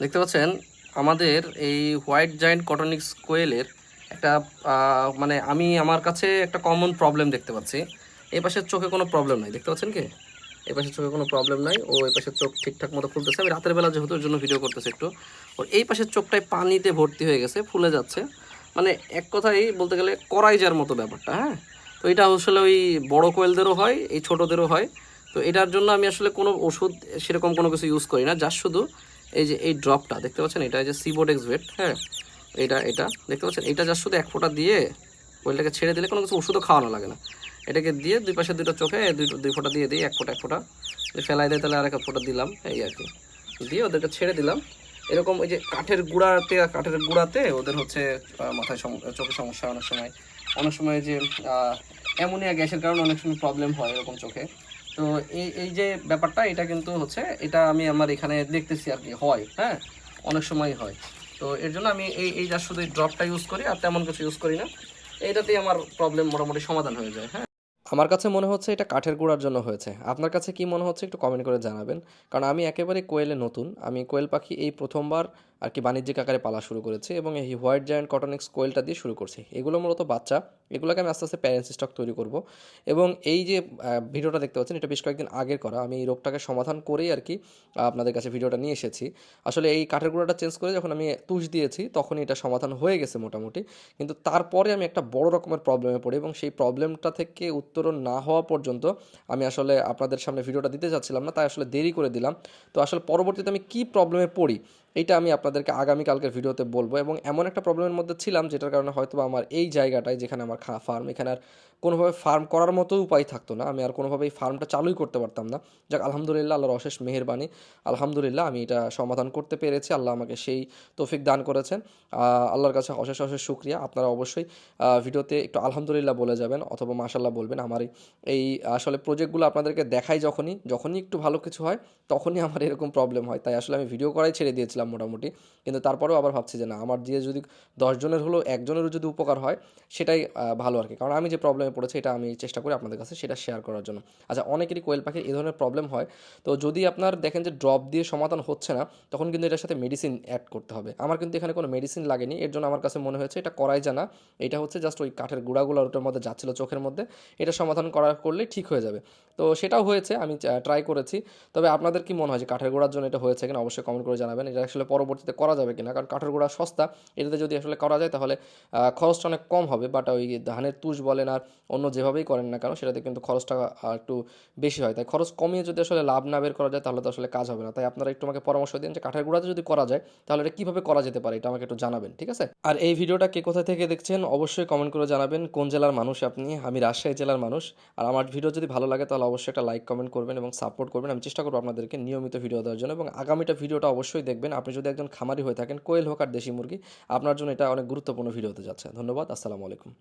দেখতে পাচ্ছেন, আমাদের এই হোয়াইট জায়েন্ট কটনিক্স কোয়েলের একটা মানে আমি আমার কাছে একটা কমন প্রবলেম দেখতে পাচ্ছি। এই পাশের চোখে কোনো প্রবলেম নাই, দেখতে পাচ্ছেন কি? এই পাশের চোখে কোনো প্রবলেম নাই, ও এই পাশের চোখ ঠিকঠাক মতো খুলতেছে। আমি রাতের বেলা যেহেতু জন্য ভিডিও করতেছি একটু, ওর এই পাশের চোখটায় পানিতে ভর্তি হয়ে গেছে, ফুলে যাচ্ছে। মানে এক কথাই বলতে গেলে করাই যার মতো ব্যাপারটা হ্যাঁ? তো এটা আসলে ওই বড় কোয়েলদেরও হয়, এই ছোটোদেরও হয়। তো এটার জন্য আমি আসলে কোনো ওষুধ সেরকম কোনো কিছু ইউজ করি না জাস্ট শুধু এই যে এই ড্রপটা দেখতে পাচ্ছেন? এটা যে সিবোডেক্স ভেট হ্যাঁ? এটা এটা, দেখতে পাচ্ছেন? এটা জাস্ট শুধু এক ফোঁটা দিয়ে কোয়েলটাকে ছেড়ে দিলে কোনো কিছু ওষুধও খাওয়ানো লাগে না। এটাকে দিয়ে দুই পাশে দুটো চোখে দুই দুই ফোঁটা দিয়ে দিই, এক ফোঁটা এক ফোঁটা। ফেলাই দেয় তাহলে আর এক ফোঁটা দিলাম, এই আর কি। দিয়ে ওদেরকে ছেড়ে দিলাম। এরকম ওই যে কাঠের গুঁড়াতে কাঠের গুঁড়াতে ওদের হচ্ছে মাথায় সম- চোখে সমস্যা অনেক সময়। অনেক সময় যে অ্যামোনিয়া, গ্যাসের কারণে অনেক সময় প্রবলেম হয় এরকম চোখে। তো এই এই যে ব্যাপারটা, এটা কিন্তু হচ্ছে, এটা আমি আমার এখানে দেখতেছি আর কি, হয় হ্যাঁ? অনেক সময় হয়। তো এর জন্য আমি এই এই যা শুধু ড্রপটা ইউজ করি, আর তেমন কিছু ইউজ করি না। এইটাতেই আমার প্রবলেম মোটামুটি সমাধান হয়ে যায় হ্যাঁ? আমার কাছে মনে হচ্ছে এটা কাঠের গুঁড়ার জন্য হয়েছে। আপনার কাছে কি মনে হচ্ছে একটু কমেন্ট করে জানাবেন? কারণ আমি একেবারে কোয়েলে নতুন। আমি কোয়েল পাখি এই প্রথমবার আর কি বাণিজ্যিক আকারে পালা শুরু করেছে এবং এই হোয়াইট জায়ান্ট কটনিক্স কোয়েলটা দিয়ে শুরু করছে। এগুলো মূলত বাচ্চা, এগুলোকে আমি আস্তে আস্তে প্যারেন্টস স্টক তৈরি করব। এবং এই যে ভিডিওটা দেখতে পাচ্ছেন, এটা বেশ কয়েকদিন আগের করা। আমি এই রোগটাকে সমাধান করেই আর কি আপনাদের কাছে ভিডিওটা নিয়ে এসেছি। আসলে এই কাঠের গুঁড়োটা চেঞ্জ করে যখন আমি তুষ দিয়েছি তখন এটা সমাধান হয়ে গেছে মোটামুটি। কিন্তু তারপরে আমি একটা বড় রকমের প্রবলেমে পড়ি এবং সেই প্রবলেমটা থেকে উত্তরণ না হওয়া পর্যন্ত আমি আসলে আপনাদের সামনে ভিডিওটা দিতে চাচ্ছিলাম না, তাই আসলে দেরি করে দিলাম। তো আসলে পরবর্তীতে আমি কি প্রবলেমে পড়ি এইটা আমি আপনাদেরকে আগামীকালকের ভিডিওতে বলব এবং এমন একটা প্রবলেমের মধ্যে ছিলাম যেটার কারণে হয়তো আমার এই জায়গাটায় যেখানে আমার ফার্ম এখানে আর কোনোভাবে ফার্ম করার মতো উপায় থাকতো না, আমি আর কোনোভাবে এই ফার্মটা চালুই করতে পারতাম না। যাক, আলহামদুলিল্লাহ, আল্লাহর অশেষ মেহেরবানি। আলহামদুলিল্লাহ, আমি এটা সমাধান করতে পেরেছি, আল্লাহ আমাকে সেই তৌফিক দান করেছেন। আল্লাহর কাছে অশেষ অশেষ শুক্রিয়া। আপনারা অবশ্যই ভিডিওতে একটু আলহামদুলিল্লাহ বলে যাবেন অথবা মাশাল্লাহ বলবেন। আমার এই- এই আসলে প্রজেক্টগুলো আপনাদেরকে দেখাই যখনই যখনই একটু ভালো কিছু হয়, তখনই আমার এরকম প্রবলেম হয়। তাই আসলে আমি ভিডিও করাই ছেড়ে দিয়েছিলাম। মোটামুটি। কিন্তু তারপরেও আবার ভাবছি যে না, আমার দিয়ে যদি দশজনের হলেও একজনেরও যদি উপকার হয়, সেটাই ভালো আর কি। কারণ আমি যে প্রবলেমে পড়েছি, এটা আমি চেষ্টা করি আপনাদের কাছে সেটা শেয়ার করার জন্য। আচ্ছা অনেকেরই কোয়েল পাখির এই ধরনের প্রবলেম হয়। তো যদি আপনার দেখেন যে ড্রপ দিয়ে সমাধান হচ্ছে না, তখন কিন্তু এটার সাথে মেডিসিন অ্যাড করতে হবে। আমার কিন্তু এখানে কোনো মেডিসিন লাগেনি, এর জন্য আমার কাছে মনে হয়েছে এটা করাই জানা এটা হচ্ছে জাস্ট ওই কাঠের গুঁড়াগুলো ওটার মধ্যে যাচ্ছিল চোখের মধ্যে, এটা সমাধান করা করলেই ঠিক হয়ে যাবে। তো সেটাও হয়েছে, আমি ট্রাই করেছি। তবে আপনাদের কি মনে হয় যে কাঠের গোড়ার জন্য এটা হয়েছে কিনা? অবশ্যই কমেন্ট করে জানাবেন। এটা আসলে পরবর্তীতে করা যাবে কিনা? কারণ কাঠের গোড়া সস্তা, এটাতে যদি আসলে করা যায় তাহলে খরচটা অনেক কম হবে বাট ওই ধানের তুষ বলেন আর অন্য যেভাবেই করেন না কেন, সেটাতে কিন্তু খরচটা একটু বেশি হয়। তাই খরচ কমিয়ে যদি আসলে লাভ না বের করা যায়, তাহলে তো আসলে কাজ হবে না। তাই আপনারা একটু আমাকে পরামর্শ দিন যে কাঠের গুঁড়াতে যদি করা যায়, তাহলে এটা কীভাবে করা যেতে পারে? এটা আমাকে একটু জানাবেন, ঠিক আছে? আর এই ভিডিওটা কে কোথা থেকে দেখছেন, অবশ্যই কমেন্ট করে জানাবেন, কোন জেলার মানুষ আপনি? আমি রাজশাহী জেলার মানুষ। আর আমার ভিডিও যদি ভালো লাগে, তাহলে অবশ্যই একটা লাইক কমেন্ট করবেন এবং সাপোর্ট করবেন। আমি চেষ্টা করব আপনাদেরকে নিয়মিত ভিডিও দেওয়ার জন্য এবং আগামীটা ভিডিওটা অবশ্যই দেখবেন। আপনি যদি একজন খামারি হয়ে থাকেন, কোয়েল হোক আর দেশি মুরগি, আপনার জন্য এটা অনেক গুরুত্বপূর্ণ ভিডিও হতে যাচ্ছে। ধন্যবাদ, আসসালামু আলাইকুম।